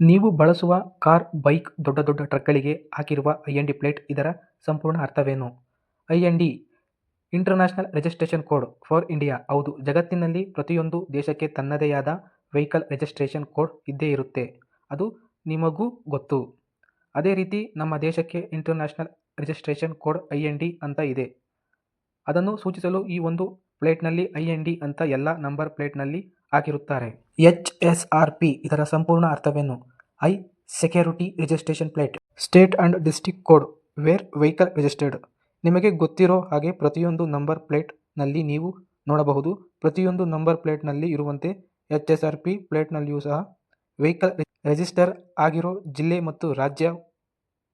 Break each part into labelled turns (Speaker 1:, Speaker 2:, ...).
Speaker 1: ನೀವು ಬಳಸುವ car, bike, ದೊಡ್ಡ ದೊಡ್ಡ ಟ್ರಕ್ಗಳಿಗೆ ಹಾಕಿರುವ ಐ.ಎನ್.ಡಿ ಪ್ಲೇಟ್ ಇದರ ಸಂಪೂರ್ಣ ಅರ್ಥವೇನು? IND international registration code for India ಹೌದು, ಜಗತ್ತಿನಲ್ಲಿ ಪ್ರತಿಯೊಂದು ದೇಶಕ್ಕೆ ತನ್ನದೇ ಆದ ವೆಹಿಕಲ್ ರಿಜಿಸ್ಟ್ರೇಷನ್ ಕೋಡ್ ಇದ್ದೇ ಇರುತ್ತೆ ಅದು ನಿಮಗೂ ಗೊತ್ತು. ಅದೇ ರೀತಿ ನಮ್ಮ ದೇಶಕ್ಕೆ ಇಂಟರ್ನ್ಯಾಷನಲ್ ರಿಜಿಸ್ಟ್ರೇಷನ್ ಕೋಡ್ ಐ.ಎನ್.ಡಿ ಅಂತ ಇದೆ. ಅದನ್ನು ಸೂಚಿಸಲು ಈ ಒಂದು ಪ್ಲೇಟ್ನಲ್ಲಿ ಐ ಎನ್ ಡಿ ಅಂತ ಎಲ್ಲ ನಂಬರ್ ಪ್ಲೇಟ್ನಲ್ಲಿ ಹಾಕಿರುತ್ತಾರೆ. ಪಿ ಇದರ ಸಂಪೂರ್ಣ ಅರ್ಥವೇನು? I, security registration plate. State and district code, where vehicle registered. ನಿಮಗೆ ಗೊತ್ತಿರೋ ಹಾಗೆ ಪ್ರತಿಯೊಂದು ನಂಬರ್ ಪ್ಲೇಟ್ನಲ್ಲಿ ನೀವು ನೋಡಬಹುದು ಪ್ರತಿಯೊಂದು ನಂಬರ್ ಪ್ಲೇಟ್ನಲ್ಲಿ ಇರುವಂತೆ ಎಚ್ ಎಸ್ ಆರ್ ಪಿ ಪ್ಲೇಟ್ನಲ್ಲಿಯೂ ಸಹ ವೆಹಿಕಲ್ ರಿಜಿಸ್ಟರ್ ಆಗಿರೋ ಜಿಲ್ಲೆ ಮತ್ತು ರಾಜ್ಯ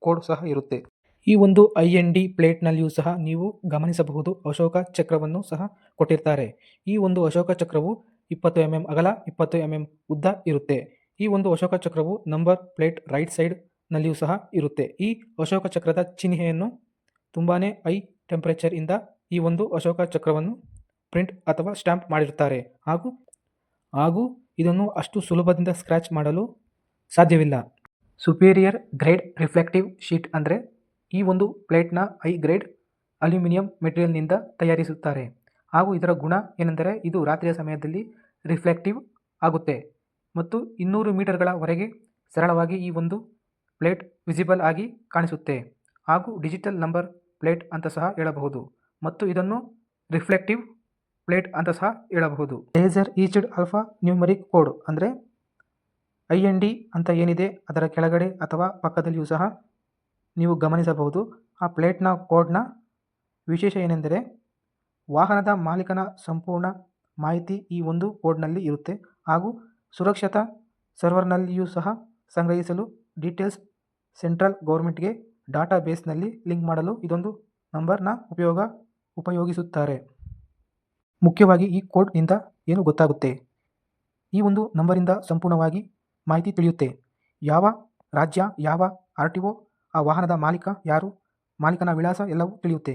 Speaker 1: ಕೋಡ್ ಸಹ ಇರುತ್ತೆ. ಈ ಒಂದು ಐ ಎನ್ ಡಿ ಪ್ಲೇಟ್ನಲ್ಲಿಯೂ ಸಹ ನೀವು ಗಮನಿಸಬಹುದು ಅಶೋಕ ಚಕ್ರವನ್ನು ಸಹ ಕೊಟ್ಟಿರ್ತಾರೆ. ಈ ಒಂದು ಅಶೋಕ ಚಕ್ರವು ಇಪ್ಪತ್ತು ಎಂ.ಎಂ ಅಗಲ, ಇಪ್ಪತ್ತು ಎಂ.ಎಂ ಉದ್ದ ಇರುತ್ತೆ. ಈ ಒಂದು ಅಶೋಕ ಚಕ್ರವು ನಂಬರ್ ಪ್ಲೇಟ್ ರೈಟ್ ಸೈಡ್ ನಲ್ಲಿಯೂ ಸಹ ಇರುತ್ತೆ. ಈ ಅಶೋಕ ಚಕ್ರದ ಚಿಹ್ನೆಯನ್ನು ತುಂಬಾ ಹೈ ಟೆಂಪರೇಚರ್ ಇಂದ ಈ ಒಂದು ಅಶೋಕ ಚಕ್ರವನ್ನು ಪ್ರಿಂಟ್ ಅಥವಾ ಸ್ಟ್ಯಾಂಪ್ ಮಾಡಿರುತ್ತಾರೆ ಹಾಗೂ ಹಾಗೂ ಇದನ್ನು ಅಷ್ಟು ಸುಲಭದಿಂದ ಸ್ಕ್ರಾಚ್ ಮಾಡಲು ಸಾಧ್ಯವಿಲ್ಲ. ಸುಪೀರಿಯರ್ ಗ್ರೇಡ್ ರಿಫ್ಲೆಕ್ಟಿವ್ ಶೀಟ್ ಅಂದರೆ ಈ ಒಂದು ಪ್ಲೇಟ್ನ ಹೈ ಗ್ರೇಡ್ ಅಲ್ಯೂಮಿನಿಯಂ ಮೆಟೀರಿಯಲ್ನಿಂದ ತಯಾರಿಸುತ್ತಾರೆ ಹಾಗೂ ಇದರ ಗುಣ ಏನೆಂದರೆ ಇದು ರಾತ್ರಿಯ ಸಮಯದಲ್ಲಿ ರಿಫ್ಲೆಕ್ಟಿವ್ ಆಗುತ್ತೆ. ಮತ್ತು ಇನ್ನೂರು ಮೀಟರ್ಗಳ ವರೆಗೆ ಸರಳವಾಗಿ ಈ ಒಂದು ಪ್ಲೇಟ್ ವಿಸಿಬಲ್ ಆಗಿ ಕಾಣಿಸುತ್ತೆ. ಹಾಗೂ ಡಿಜಿಟಲ್ ನಂಬರ್ ಪ್ಲೇಟ್ ಅಂತ ಸಹ ಹೇಳಬಹುದು. ಮತ್ತು ಇದನ್ನು ರಿಫ್ಲೆಕ್ಟಿವ್ ಪ್ಲೇಟ್ ಅಂತ ಸಹ ಹೇಳಬಹುದು. Laser etched alpha numeric code ಅಂದರೆ ಐ ಎನ್ ಡಿ ಅಂತ ಏನಿದೆ ಅದರ ಕೆಳಗಡೆ ಅಥವಾ ಪಕ್ಕದಲ್ಲಿಯೂ ಸಹ ನೀವು ಗಮನಿಸಬಹುದು. ಆ ಪ್ಲೇಟ್ನ ಕೋಡ್ನ ವಿಶೇಷ ಏನೆಂದರೆ ವಾಹನದ ಮಾಲೀಕನ ಸಂಪೂರ್ಣ ಮಾಹಿತಿ ಈ ಒಂದು ಕೋಡ್ನಲ್ಲಿ ಇರುತ್ತೆ ಹಾಗೂ ಸುರಕ್ಷತಾ ಸರ್ವರ್ನಲ್ಲಿಯೂ ಸಹ ಸಂಗ್ರಹಿಸಲು ಡೀಟೇಲ್ಸ್ ಸೆಂಟ್ರಲ್ ಗೌರ್ಮೆಂಟ್ಗೆ ಡಾಟಾ ಬೇಸ್ನಲ್ಲಿ ಲಿಂಕ್ ಮಾಡಲು ಇದೊಂದು ನಂಬರ್ನ ಉಪಯೋಗ ಉಪಯೋಗಿಸುತ್ತಾರೆ. ಮುಖ್ಯವಾಗಿ ಈ ಕೋಡ್ನಿಂದ ಏನು ಗೊತ್ತಾಗುತ್ತೆ? ಈ ಒಂದು ನಂಬರಿಂದ ಸಂಪೂರ್ಣವಾಗಿ ಮಾಹಿತಿ ತಿಳಿಯುತ್ತೆ. ಯಾವ ರಾಜ್ಯ, ಯಾವ ಆರ್.ಟಿ.ಒ ಆ ವಾಹನದ ಮಾಲೀಕ ಯಾರು, ಮಾಲೀಕನ ವಿಳಾಸ ಎಲ್ಲವೂ ತಿಳಿಯುತ್ತೆ.